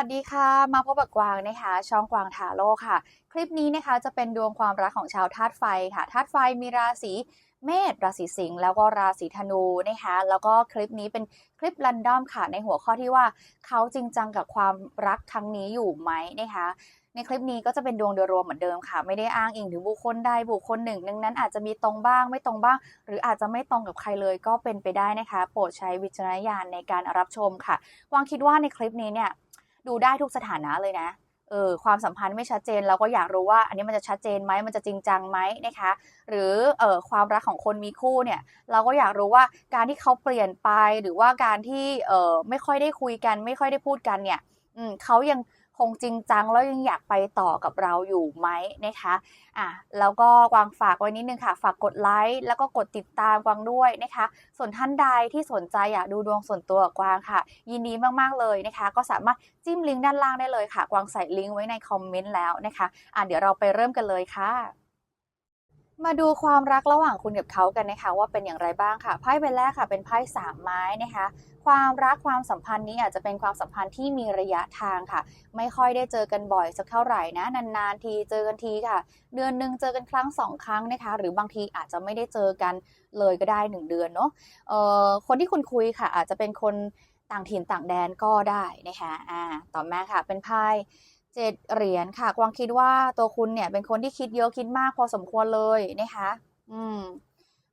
สวัสดีค่ะ มาพบกับกวางนะคะ ช่องกวางทาโร่ค่ะ คลิปนี้นะคะจะเป็นดวงความรักของชาวธาตุไฟค่ะธาตุไฟมีราศีเมษราศีสิงห์แล้วก็ราศีธนูนะคะแล้วก็คลิปนี้เป็นคลิปรันดอมค่ะในหัวข้อที่ว่าเขาจริงจังกับความรักครั้งนี้อยู่ไหมนะคะในคลิปนี้ก็จะเป็นดวงโดยรวมเหมือนเดิมค่ะ ไม่ได้อ้างอิงถึงบุคคลใดบุคคลหนึ่งดังนั้นอาจจะมีตรงบ้างไม่ตรงบ้าง หรืออาจจะไม่ตรงกับใครเลยก็เป็นไปได้นะคะ โปรดใช้วิจารณญาณในการรับชมค่ะวางคิดว่าในคลิปนี้เนี่ย ดูได้ทุกสถานะเลยนะเออความสัมพันธ์ไม่ชัดเจนเราก็อยากรู้ว่า อันนี้มันจะชัดเจนไหมมันจะจริงจังไหมนะคะ หรือเอ่อความรักของคนมีคู่เนี่ย เราก็อยากรู้ว่าการที่เขาเปลี่ยนไปหรือว่าการที่เอ่อไม่ค่อยได้คุยกัน ไม่ค่อยได้พูดกันเนี่ยอืมเขายัง คงจริงจังแล้วยังอยากไปต่อกับเราอยู่ไหมนะคะอะแล้วก็กวางฝากไว้นิดนึงค่ะ ฝากกดไลค์แล้วก็กดติดตามกวางด้วยนะคะ ส่วนท่านใดที่สนใจอยากดูดวงส่วนตัวกับกวางค่ะ ยินดีมากๆเลยนะคะ ก็สามารถจิ้มลิงก์ด้านล่างได้เลยค่ะ กวางใส่ลิงก์ไว้ในคอมเมนต์แล้วนะคะอะเดี๋ยวเราไปเริ่มกันเลยค่ะ มาดูความรักระหว่างคุณกับเขากันนะคะว่าเป็นอย่างไรบ้างค่ะไพ่ใบแรกค่ะ เป็นไพ่สามไม้นะคะ ความรักความสัมพันธ์นี้อาจจะเป็นความสัมพันธ์ที่มีระยะทางค่ะ ไม่ค่อยได้เจอกันบ่อยสักเท่าไหร่นะนานๆทีเจอกันทีค่ะ เดือนหนึ่งเจอกันครั้งสองครั้งนะคะ หรือบางทีอาจจะไม่ได้เจอกันเลยก็ได้หนึ่งเดือนเนาะคนที่คุณคุยค่ะ อาจจะเป็นคนต่างถิ่นต่างแดนก็ได้นะคะอ่าต่อมาค่ะเป็นไพ่ เจ็ดเหรียญค่ะกวางคิดว่าตัวคุณเนี่ยเป็นคนที่คิดเยอะคิดมากพอสมควรเลยนะคะ อืม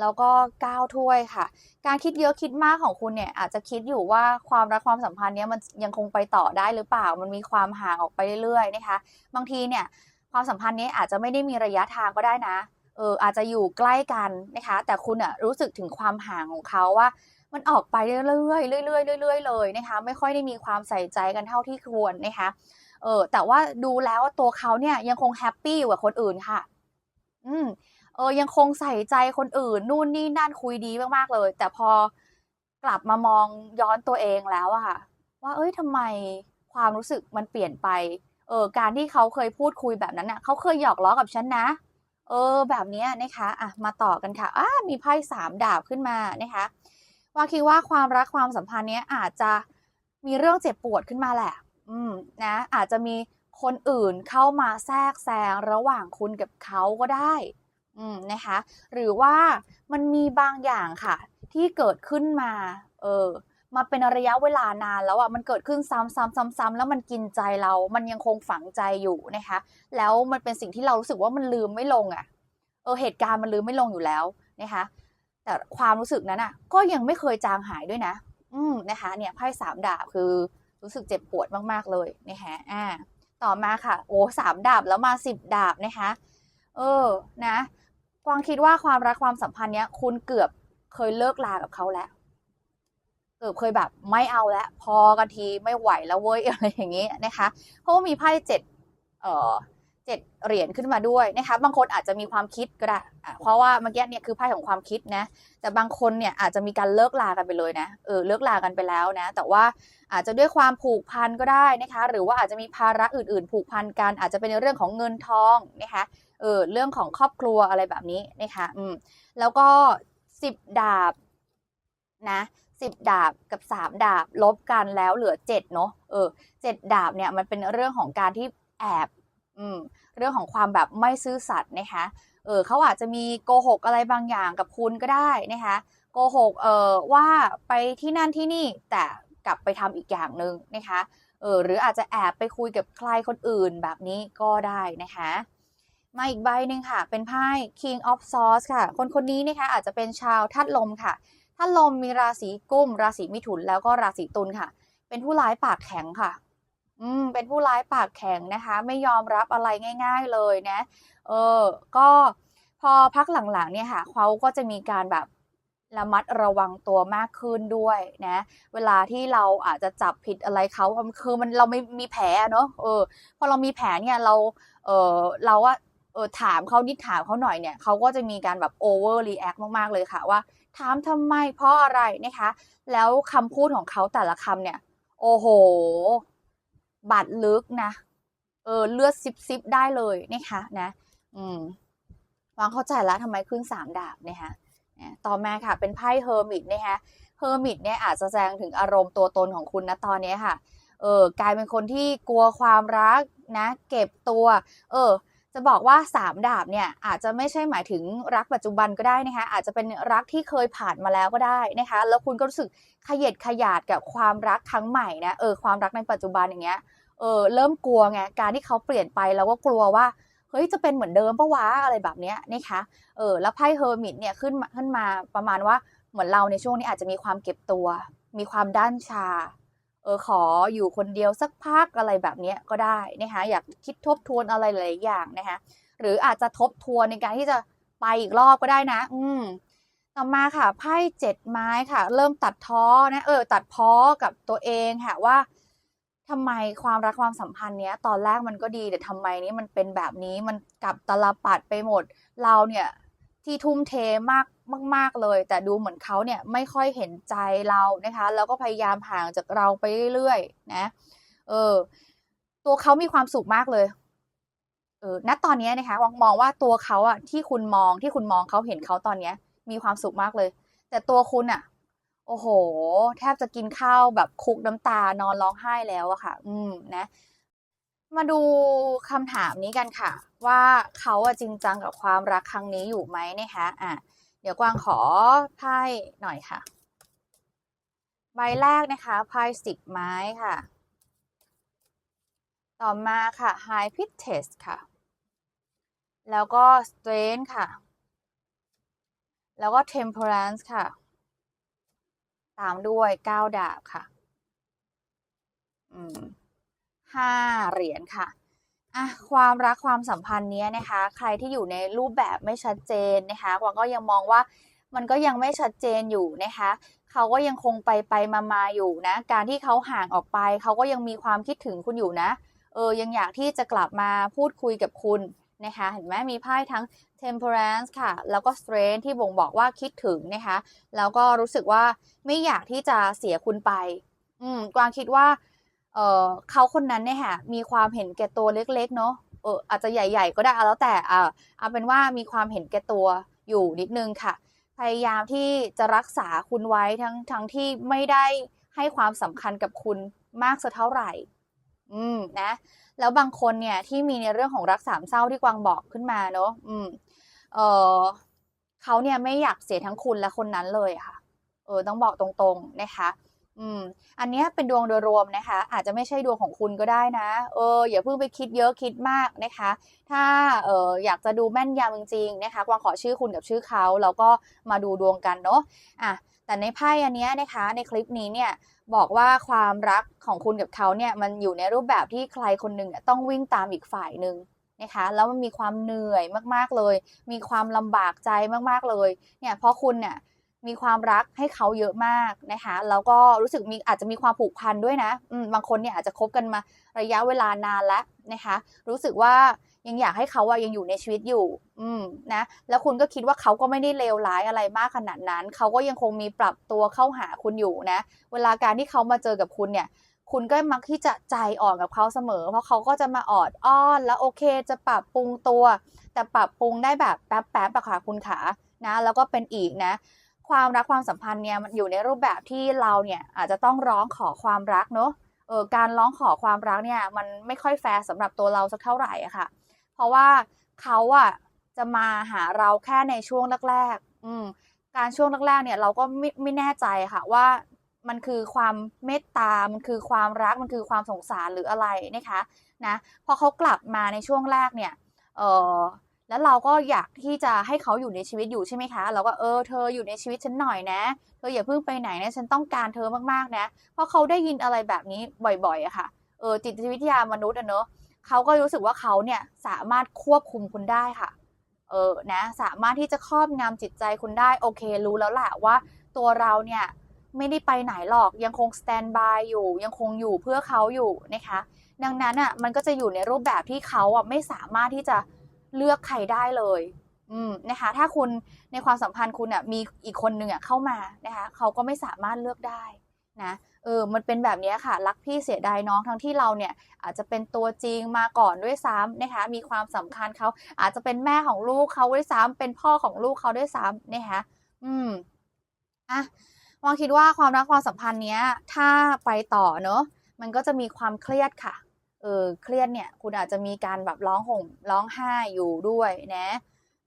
แล้วก็ก้าวถ้วยค่ะ การคิดเยอะคิดมากของคุณเนี่ย อาจจะคิดอยู่ว่าความรักความสัมพันธ์เนี้ยมันยังคงไปต่อได้หรือเปล่า มันมีความห่างออกไปเรื่อยๆนะคะ บางทีเนี่ย ความสัมพันธ์นี้อาจจะไม่ได้มีระยะทางก็ได้นะ เอออาจจะอยู่ใกล้กันนะคะ แต่คุณอะรู้สึกถึงความห่างของเขาว่า มันออกไปเรื่อยๆเรื่อยๆเรื่อยๆเลยนะคะ ไม่ค่อยได้มีความใส่ใจกันเท่าที่ควรนะคะ เออแต่ว่าดูแล้วตัวเขาเนี่ยยังคงแฮปปี้อยู่กับคนอื่นค่ะ อืมเออยังคงใส่ใจคนอื่น นู่นนี่นั่นคุยดีมากๆเลย แต่พอกลับมามองย้อนตัวเองแล้วอะค่ะ ว่า เอ้ยทำไมความรู้สึกมันเปลี่ยนไป เออการที่เขาเคยพูดคุยแบบนั้นอะเขาเคยหยอกล้อกับฉันนะ เออ แบบนี้นะคะ อะมาต่อกันค่ะอ้ามีไพ่สามดาบขึ้นมานะคะ ว่าคิดว่าความรักความสัมพันธ์เนี้ยอาจจะมีเรื่องเจ็บปวดขึ้นมาแหละ อืมนะ อาจจะมีคนอื่นเข้ามาแทรกแซงระหว่างคุณกับเขาก็ได้ อืมนะคะ หรือว่ามันมีบางอย่างค่ะ ที่เกิดขึ้นมา เออมาเป็นระยะเวลานานแล้วอะมันเกิดขึ้นซ้ำซ้ำซ้ำซ้ำแล้วมันกินใจเรา มันยังคงฝังใจอยู่นะคะ แล้วมันเป็นสิ่งที่เรารู้สึกว่ามันลืมไม่ลงอะ เออเหตุการณ์มันลืมไม่ลงอยู่แล้วนะคะ แต่ความรู้สึกนั้นอะ ก็ยังไม่เคยจางหายด้วยนะ อืมนะคะ เนี่ยไพ่สามดาบคือรู้สึกเจ็บปวดมากๆเลยนะคะอ่า ต่อมาค่ะ โอ้สามดาบแล้วมาสิบดาบนะคะ เออนะกวางคิดว่าความรักความสัมพันธ์เนี้ย คุณเกือบเคยเลิกลากับเขาแล้วเกือบเคยแบบไม่เอาแล้วพอกันทีไม่ไหวแล้วเว้ยอะไรอย่างนี้นะคะ เพราะว่ามีไพ่เจ็ดเอ่อ เจ็ดเหรียญขึ้นมาด้วยนะคะบางคนอาจจะมีความคิดก็ได้เพราะว่าเมื่อกี้เนี่ยคือไพ่ของความคิดนะ แต่บางคนเนี่ยอาจจะมีการเลิกลากันไปเลยนะเออเลิกลากันไปแล้วนะ แต่ว่าอาจจะด้วยความผูกพันก็ได้นะคะ หรือว่าอาจจะมีภาระอื่นๆ ผูกพันกัน อาจจะเป็นในเรื่องของเงินทองนะคะเออเรื่องของครอบครัวอะไรแบบนี้นะคะอืมแล้วก็สิบดาบนะสิบดาบกับสามดาบลบกันแล้วเหลือเจ็ดเนาะเออเจ็ดดาบเนี่ยมันเป็นเรื่องของการที่แอบ อืมเรื่องของความแบบไม่ซื่อสัตย์นะคะเออเขาอาจจะมีโกหกอะไรบางอย่างกับคุณก็ได้นะคะโกหกเออว่าไปที่นั่นที่นี่แต่กลับไปทำอีกอย่างหนึ่งนะคะเออหรืออาจจะแอบไปคุยกับใครคนอื่นแบบนี้ก็ได้นะคะมาอีกใบหนึ่งค่ะ เป็นไพ่ King of Swords ค่ะ คนคนนี้นะคะอาจจะเป็นชาวธาตุลมค่ะธาตุลมมีราศีกุมราศีมิถุนแล้วก็ราศีตุลค่ะ เป็นผู้ร้ายปากแข็งค่ะ อืมเป็นผู้ร้ายปากแข็งนะคะ ไม่ยอมรับอะไรง่าย ๆเลยนะ เออ ก็พอพักหลังๆเนี่ยค่ะเขาก็จะมีการแบบระมัดระวังตัวมากขึ้นด้วยนะ เวลาที่เราอาจจะจับผิดอะไรเขาคือมันเราไม่มีแผลเนาะเออพอเรามีแผลเนี่ยเราเออเราว่าเออถามเขานิดถามเขาหน่อยเนี่ยเขาก็จะมีการแบบ over react มากๆเลยค่ะว่า ถามทำไมเพราะอะไรนะคะ แล้วคำพูดของเขาแต่ละคำเนี่ย โอ้โห บาดลึกนะ เออ เลือดซิบซิบได้เลยนะคะนะ อืมวางเข้าใจแล้วทำไมขึ้นสามดาบนะคะต่อมาค่ะ เป็นไพ่เฮอร์มิตนะคะเฮอร์มิตเนี่ยอาจจะแสดงถึงอารมณ์ตัวตนของคุณนะตอนนี้ค่ะ เออกลายเป็นคนที่กลัวความรักนะ เก็บตัว เออ จะบอกว่าสามดาบเนี่ยอาจจะไม่ใช่หมายถึงรักปัจจุบันก็ได้นะคะอาจจะเป็นรักที่เคยผ่านมาแล้วก็ได้นะคะแล้วคุณก็รู้สึกขยเดขยาดกับความรักครั้งใหม่นะเออความรักในปัจจุบันอย่างเงี้ยเออเริ่มกลัวไงการที่เขาเปลี่ยนไปเราก็กลัวว่าเฮ้ยจะเป็นเหมือนเดิมปะวะอะไรแบบเนี้ยนะคะเออแล้วไพ่เฮอร์มิตเนี่ยขึ้นมาขึ้นมาประมาณว่าเหมือนเราในช่วงนี้อาจจะมีความเก็บตัว มีความด้านชา เออขออยู่คนเดียวสักพักอะไรแบบนี้ก็ได้นะคะอยากคิดทบทวนอะไรหลายอย่างนะคะหรืออาจจะทบทวนในการที่จะไปอีกรอบก็ได้นะ อืมต่อมาค่ะไพ่เจ็ดไม้ค่ะ เริ่มตัดท้อนะเออตัดพ้อกับตัวเองค่ะว่าทำไมความรักความสัมพันธ์เนี้ย ตอนแรกมันก็ดีแต่ทำไมนี้มันเป็นแบบนี้มันกลับตลปัดไปหมด เราเนี่ยที่ทุ่มเทมาก มาก ๆเลย แต่ดูเหมือนเขาเนี่ยไม่ค่อยเห็นใจเรานะคะ แล้วก็พยายามห่างจากเราไปเรื่อยๆนะ เออ ตัวเขามีความสุขมากเลย เออณตอนนี้นะคะมองว่าตัวเขาอะที่คุณมองที่คุณมองเขาเห็นเขาตอนเนี้ย มีความสุขมากเลย แต่ตัวคุณอะโอ้โห แทบจะกินข้าวแบบคุกน้ำตานอนร้องไห้แล้วอะค่ะ อืมนะ มาดูคำถามนี้กันค่ะ ว่าเขาอะจริงจังกับความรักครั้งนี้อยู่ไหมนะคะอะ ดี๋ยวกวางขอไพ่หน่อยค่ะ ใบแรกนะคะไพ่สิบไม้ค่ะ ต่อมาค่ะ High p i t t e s t ค่ะ แล้วก็ Strength ค่ะ แล้วก็ Temperance ค่ะ ตามด้วยเก้าดาบค่ะห้าเหรียญค่ะ อะความรักความสัมพันธ์เนี้ยนะคะ ใครที่อยู่ในรูปแบบไม่ชัดเจนนะคะกวางก็ยังมองว่ามันก็ยังไม่ชัดเจนอยู่นะคะ เขาก็ยังคงไปไปมามาอยู่นะ การที่เขาห่างออกไป เขาก็ยังมีความคิดถึงคุณอยู่นะ เออ ยังอยากที่จะกลับมาพูดคุยกับคุณนะคะ เห็นไหมมีไพ่ทั้ง temperance ค่ะ แล้วก็ strength ที่บ่งบอกว่าคิดถึงนะคะ แล้วก็รู้สึกว่าไม่อยากที่จะเสียคุณไป อืม กวางคิดว่า เออเขาคนนั้นเนี่ยค่ะมีความเห็นแก่ตัวเล็กๆเนาะเอออาจจะใหญ่ ๆ ก็ได้เอาแล้วแต่อ่าเอาเป็นว่ามีความเห็นแก่ตัวอยู่นิดนึงค่ะ พยายามที่จะรักษาคุณไว้ทั้งทั้งที่ไม่ได้ให้ความสำคัญกับคุณมากสักเท่าไหร่ อืมนะ แล้วบางคนเนี่ยที่มีในเรื่องของรักสามเศร้าที่กวางบอกขึ้นมาเนาะอืมเออเขาเนี่ยไม่อยากเสียทั้งคุณและคนนั้นเลยค่ะ เออต้องบอกตรงๆนะคะ อืม อันนี้เป็นดวงโดยรวมนะคะ อาจจะไม่ใช่ดวงของคุณก็ได้นะ เออ อย่าเพิ่งไปคิดเยอะคิดมากนะคะ ถ้าเอออยากจะดูแม่นยำจริงๆนะคะกวางขอชื่อคุณกับชื่อเขาแล้วก็มาดูดวงกันเนาะอะแต่ในไพ่อันนี้นะคะในคลิปนี้เนี่ยบอกว่าความรักของคุณกับเขาเนี่ยมันอยู่ในรูปแบบที่ใครคนหนึ่งต้องวิ่งตามอีกฝ่ายหนึ่งนะคะแล้วมันมีความเหนื่อยมากๆเลย มีความลำบากใจมากๆเลยเนี่ยเพราะคุณเนี่ย มีความรักให้เขาเยอะมากนะคะ แล้วก็รู้สึกมีอาจจะมีความผูกพันด้วยนะบางคนเนี่ยอาจจะคบกันมาระยะเวลานานแล้วนะคะ รู้สึกว่ายังอยากให้เขาอะยังอยู่ในชีวิตอยู่ อืมนะ แล้วคุณก็คิดว่าเขาก็ไม่ได้เลวร้ายอะไรมากขนาดนั้น เขาก็ยังคงมีปรับตัวเข้าหาคุณอยู่นะ เวลาการที่เขามาเจอกับคุณเนี่ย คุณก็มักที่จะใจอ่อนกับเขาเสมอ เพราะเขาก็จะมาออดอ้อนแล้วโอเคจะปรับปรุงตัว แต่ปรับปรุงได้แบบแป๊บๆอะค่ะคุณขานะ แล้วก็เป็นอีกนะ ความรักความสัมพันธ์เนี่ยมันอยู่ในรูปแบบที่เราเนี่ยอาจจะต้องร้องขอความรักเนาะเออการร้องขอความรักเนี่ยมันไม่ค่อยแฟร์สำหรับตัวเราสักเท่าไหร่อะค่ะ เพราะว่าเขาอะจะมาหาเราแค่ในช่วงแรกๆอืมการช่วงแรกๆเนี่ยเราก็ไม่ไม่แน่ใจค่ะว่ามันคือความเมตตา มันคือความรัก มันคือความสงสารหรืออะไรนะคะนะ พอเขากลับมาในช่วงแรกเนี่ย เออ แล้วเราก็อยากที่จะให้เขาอยู่ในชีวิตอยู่ใช่ไหมคะ เราก็เออเธออยู่ในชีวิตฉันหน่อยนะ เธออย่าเพิ่งไปไหนนะฉันต้องการเธอมากๆนะ เพราะเขาได้ยินอะไรแบบนี้บ่อยๆอะค่ะ เออจิตวิทยามนุษย์อะเนอะเขาก็รู้สึกว่าเขาเนี่ยสามารถควบคุมคุณได้ค่ะ เออนะสามารถที่จะครอบงำจิตใจคุณได้โอเค รู้แล้วแหละว่าตัวเราเนี่ยไม่ได้ไปไหนหรอกยังคงสแตนบายอยู่ ยังคงอยู่เพื่อเขาอยู่นะคะ ดังนั้นอะมันก็จะอยู่ในรูปแบบที่เขาอะไม่สามารถที่จะ เลือกใครได้เลยอืมนะคะถ้าคุณในความสัมพันธ์คุณอะมีอีกคนหนึ่งอะเข้ามานะคะเขาก็ไม่สามารถเลือกได้นะเออมันเป็นแบบนี้ค่ะ รักพี่เสียดายน้องทั้งที่เราเนี่ย อาจจะเป็นตัวจริงมาก่อนด้วยซ้ำนะคะ มีความสำคัญเขาอาจจะเป็นแม่ของลูกเขาด้วยซ้ำเป็นพ่อของลูกเขาด้วยซ้ำนะคะอืมอะวางคิดว่าความรักความสัมพันธ์เนี้ย ถ้าไปต่อเนอะมันก็จะมีความเครียดค่ะ ออเครียดเนี่ย คุณอาจจะมีการแบบร้องห่มร้องไห้อยู่ด้วยนะ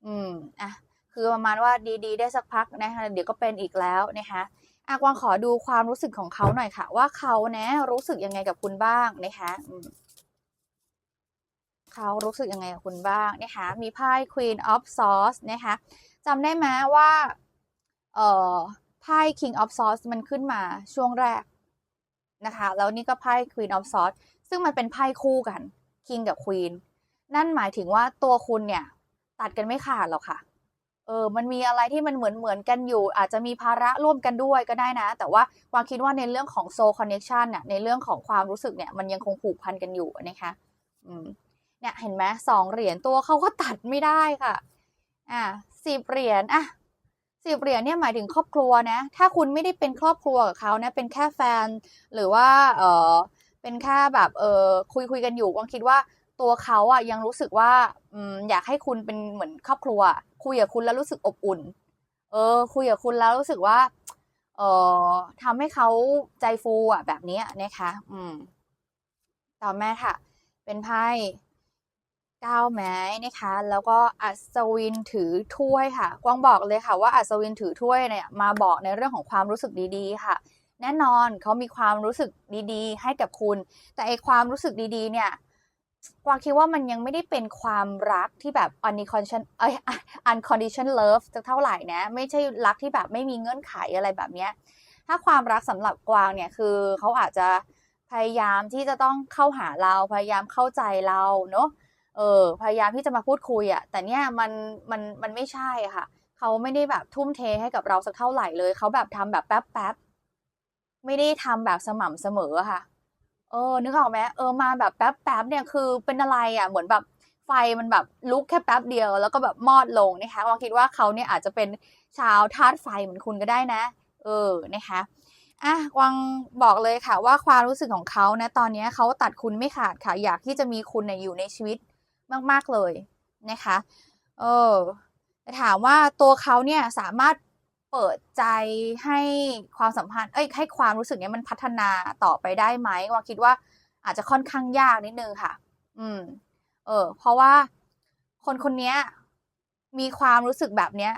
อืมอะคือประมาณว่าดีๆ ได้สักพักนะคะเดี๋ยวก็เป็นอีกแล้วนะคะอากวางขอดูความรู้สึกของเขาหน่อยค่ะ ว่าเขานะรู้สึกยังไงกับคุณบ้างนะคะเขารู้สึกยังไงกับคุณบ้างนะคะ มีไพ่ Queen of Swords นะคะจำได้ไหมว่าเอ่อไพ่ King of Swords มันขึ้นมาช่วงแรกนะคะ แล้วนี่ก็ไพ่ Queen of Swords ซึ่งมันเป็นไพ่คู่กัน King กับ Queen นั่นหมายถึงว่าตัวคุณเนี่ย ตัดกันไม่ขาดหรอกค่ะ เออ มันมีอะไรที่มันเหมือนเหมือนกันอยู่ อาจจะมีภาระร่วมกันด้วยก็ได้นะ แต่ว่าวางคิดว่าในเรื่องของ soul connection น่ะในเรื่องของความรู้สึกเนี่ยมันยังคงผูกพันกันอยู่นะคะอืมเนี่ยเห็นไหมสองเหรียญตัวเขาก็ตัดไม่ได้ค่ะ อ่าสิบเหรียญอะสิบเหรียญเนี่ยหมายถึงครอบครัวนะ ถ้าคุณไม่ได้เป็นครอบครัวกับเขานะ เป็นแค่แฟน หรือว่า เออ เป็นแค่แบบเออคุยคุยกันอยู่วางคิดว่าตัวเขาอะยังรู้สึกว่าอืมอยากให้คุณเป็นเหมือนครอบครัว คุยกับคุณแล้วรู้สึกอบอุ่น เออ คุยกับคุณแล้วรู้สึกว่า เออทำให้เขาใจฟูอะ แบบนี้นะคะ อืม ต่อมาค่ะ เป็นไพ่ก้าไม้นะคะ แล้วก็อัศวินถือถ้วยค่ะ กวางบอกเลยค่ะว่าอัศวินถือถ้วยเนี่ยมาบอกในเรื่องของความรู้สึกดีๆ ค่ะ แน่นอนเขามีความรู้สึกดีๆ ให้กับคุณ แต่ไอความรู้สึกดีๆ เนี่ยกวางคิดว่ามันยังไม่ได้เป็นความรักที่แบบ unconditional เอ้ย unconditional love จะเท่าไหร่นะ ไม่ใช่รักที่แบบไม่มีเงื่อนไขอะไรแบบเนี้ย ถ้าความรักสำหรับกวางเนี่ยคือเขาอาจจะพยายามที่จะต้องเข้าหาเราพยายามเข้าใจเราเนาะเออพยายามที่จะมาพูดคุยอะแต่เนี่ยมันมันมันไม่ใช่ค่ะเขาไม่ได้แบบทุ่มเทให้กับเราสักเท่าไหร่เลยเขาแบบทำแบบแป๊บแป๊บ ไม่ได้ทำแบบสม่ำเสมอค่ะ เออ นึกออกไหมเออมาแบบแป๊บแป๊บเนี่ยคือเป็นอะไรอะ เหมือนแบบไฟมันแบบลุกแค่แป๊บเดียว แล้วก็แบบมอดลงนะคะวางคิดว่าเขาเนี่ยอาจจะเป็นชาวธาตุไฟเหมือนคุณก็ได้นะ เออนะคะอะวางบอกเลยค่ะว่าความรู้สึกของเขานะตอนนี้เขาตัดคุณไม่ขาดค่ะ อยากที่จะมีคุณเนี่ยอยู่ในชีวิตมาก ๆ เลยนะคะ เออถามว่าตัวเขาเนี่ยสามารถ เปิดใจให้ความสัมพันธ์ เอ้ย ให้ความรู้สึกเนี้ยมันพัฒนาต่อไปได้ไหมว่าคิดว่าอาจจะค่อนข้างยากนิดนึงค่ะ อืม เออ เพราะว่าคนคนนี้มีความรู้สึกแบบเนี้ย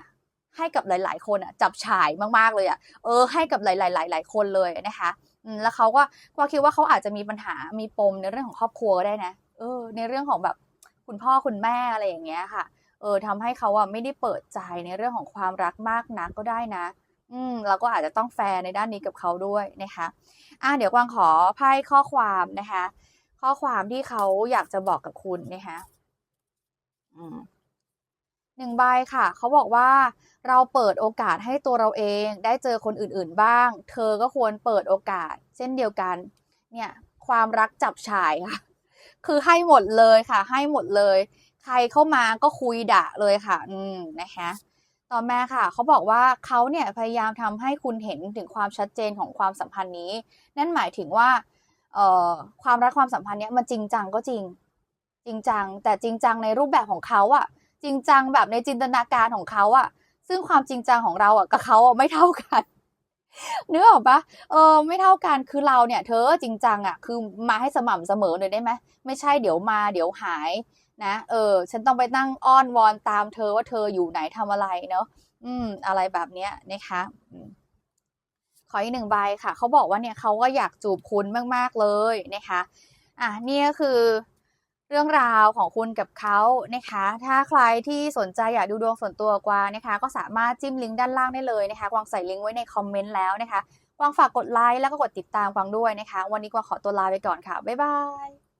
ให้กับหลาย ๆ คนอะ จับฉายมากๆเลยอะ เออ ให้กับหลายๆหลายๆคนเลยนะคะ อืม แล้วเขาก็ก็คิดว่าเขาอาจจะมีปัญหา มีปมในเรื่องของครอบครัวก็ได้นะ เออ ในเรื่องของแบบคุณพ่อคุณแม่อะไรอย่างเงี้ยค่ะ เออทำให้เขาอะไม่ได้เปิดใจในเรื่องของความรักมากนักก็ได้นะ อืมเราก็อาจจะต้องแฟร์ในด้านนี้กับเขาด้วยนะคะอะเดี๋ยวกวางขอไพ่ข้อความนะคะ ข้อความที่เขาอยากจะบอกกับคุณนะคะอืมหนึ่งใบค่ะ เขาบอกว่าเราเปิดโอกาสให้ตัวเราเอง ได้เจอคนอื่นๆบ้าง เธอก็ควรเปิดโอกาส เช่นเดียวกัน เนี่ย ความรักจับฉายค่ะ คือให้หมดเลยค่ะ ให้หมดเลย ใครเข้ามาก็คุยด่าเลยค่ะ อืมนะคะต่อมาค่ะ เขาบอกว่าเขาเนี่ยพยายามทำให้คุณเห็นถึงความชัดเจนของความสัมพันธ์นี้ นั่นหมายถึงว่าเอ่อความรักความสัมพันธ์เนี้ยมันจริงจังก็จริง จริงจัง แต่จริงจังในรูปแบบของเขาอะจริงจังแบบในจินตนาการของเขาอะซึ่งความจริงจังของเราอะกับเขาอะไม่เท่ากันนึกออกปะเออไม่เท่ากันคือเราเนี่ย เธอจริงจังอะคือมาให้สม่ำเสมอหน่อยได้ไหมไม่ใช่เดี๋ยวมาเดี๋ยวหาย นะเออ ฉันต้องไปนั่งอ้อนวอนตามเธอว่าเธออยู่ไหนทำอะไรเนาะอืม อะไรแบบเนี้ยนะคะขออีกหนึ่งใบค่ะ เขาบอกว่าเนี่ยเขาก็อยากจูบคุณมาก ๆ เลยนะคะ อะนี่ก็คือเรื่องราวของคุณกับเขานะคะ ถ้าใครที่สนใจอยากดูดวงส่วนตัวกวางนะคะ ก็สามารถจิ้มลิงก์ด้านล่างได้เลยนะคะ กวางใส่ลิงก์ไว้ในคอมเมนต์แล้วนะคะ กวางฝากกดไลค์แล้วก็กดติดตามกวางด้วยนะคะ วันนี้กวางขอตัวลาไปก่อนค่ะ บ๊ายบาย